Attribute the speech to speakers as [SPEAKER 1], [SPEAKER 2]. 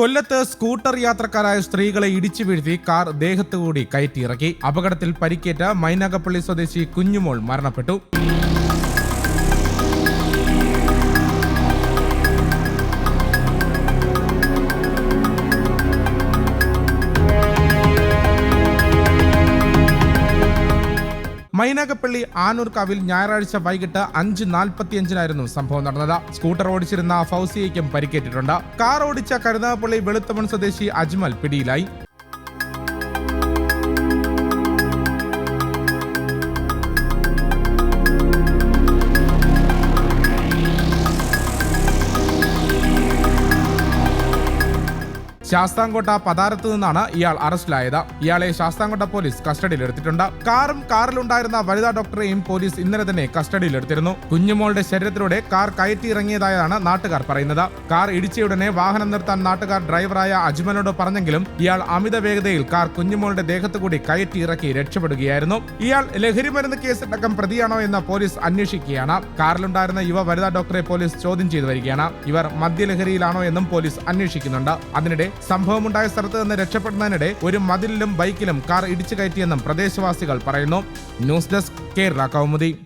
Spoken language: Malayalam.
[SPEAKER 1] കൊല്ലത്ത് സ്കൂട്ടർ യാത്രക്കാരായ സ്ത്രീകളെ ഇടിച്ചു വീഴ്ത്തി കാർ ദേഹത്തുകൂടി കയറ്റിയിറക്കി. അപകടത്തിൽ പരിക്കേറ്റ മൈനാഗപ്പള്ളി സ്വദേശി കുഞ്ഞുമോൾ മരണപ്പെട്ടു. മൈനാഗപ്പള്ളി ആനൂർക്കാവിൽ ഞായറാഴ്ച വൈകിട്ട് അഞ്ച് നാൽപ്പത്തിയഞ്ചിനായിരുന്നു സംഭവം നടന്നത്. സ്കൂട്ടർ ഓടിച്ചിരുന്ന ഫൗസിയയ്ക്കും പരിക്കേറ്റിട്ടുണ്ട്. കാർ ഓടിച്ച കരുനാഗപ്പള്ളി വെളുത്തമൺ സ്വദേശി അജ്മൽ പിടിയിലായി. ശാസ്താംകോട്ട പതാരത്ത് നിന്നാണ് ഇയാൾ അറസ്റ്റിലായത്. ഇയാളെ ശാസ്താംകോട്ട പോലീസ് കസ്റ്റഡിയിലെടുത്തിട്ടുണ്ട്. കാറും കാറിലുണ്ടായിരുന്ന വനിതാ ഡോക്ടറെയും പോലീസ് ഇന്നലെ തന്നെ കസ്റ്റഡിയിലെടുത്തിരുന്നു. കുഞ്ഞുമോളുടെ ശരീരത്തിലൂടെ കാർ കയറ്റി കയറ്റിയിറങ്ങിയതായാണ് നാട്ടുകാർ പറയുന്നത്. കാർ ഇടിച്ചയുടനെ വാഹനം നിർത്താൻ നാട്ടുകാർ ഡ്രൈവറായ അജ്മലിനോട് പറഞ്ഞെങ്കിലും ഇയാൾ അമിത വേഗതയിൽ കാർ കുഞ്ഞുമോളുടെ ദേഹത്ത് കൂടി കയറ്റിയിറക്കി രക്ഷപ്പെടുകയായിരുന്നു. ഇയാൾ ലഹരിമരുന്ന് കേസടക്കം പ്രതിയാണോ എന്ന് പോലീസ് അന്വേഷിക്കുകയാണ്. കാറിലുണ്ടായിരുന്ന യുവ വനിതാ ഡോക്ടറെ പോലീസ് ചോദ്യം ചെയ്തു വരികയാണ്. ഇവർ മദ്യലഹരിയിലാണോ എന്നും പോലീസ് അന്വേഷിക്കുന്നുണ്ട്. അതിനിടെ സംഭവമുണ്ടായ സ്ഥലത്ത് നിന്ന് രക്ഷപ്പെടുന്നതിനിടെ ഒരു മതിലിലും ബൈക്കിലും കാർ ഇടിച്ചു കയറ്റിയെന്നും പ്രദേശവാസികൾ പറയുന്നു. News desk Kerala Kaumudi.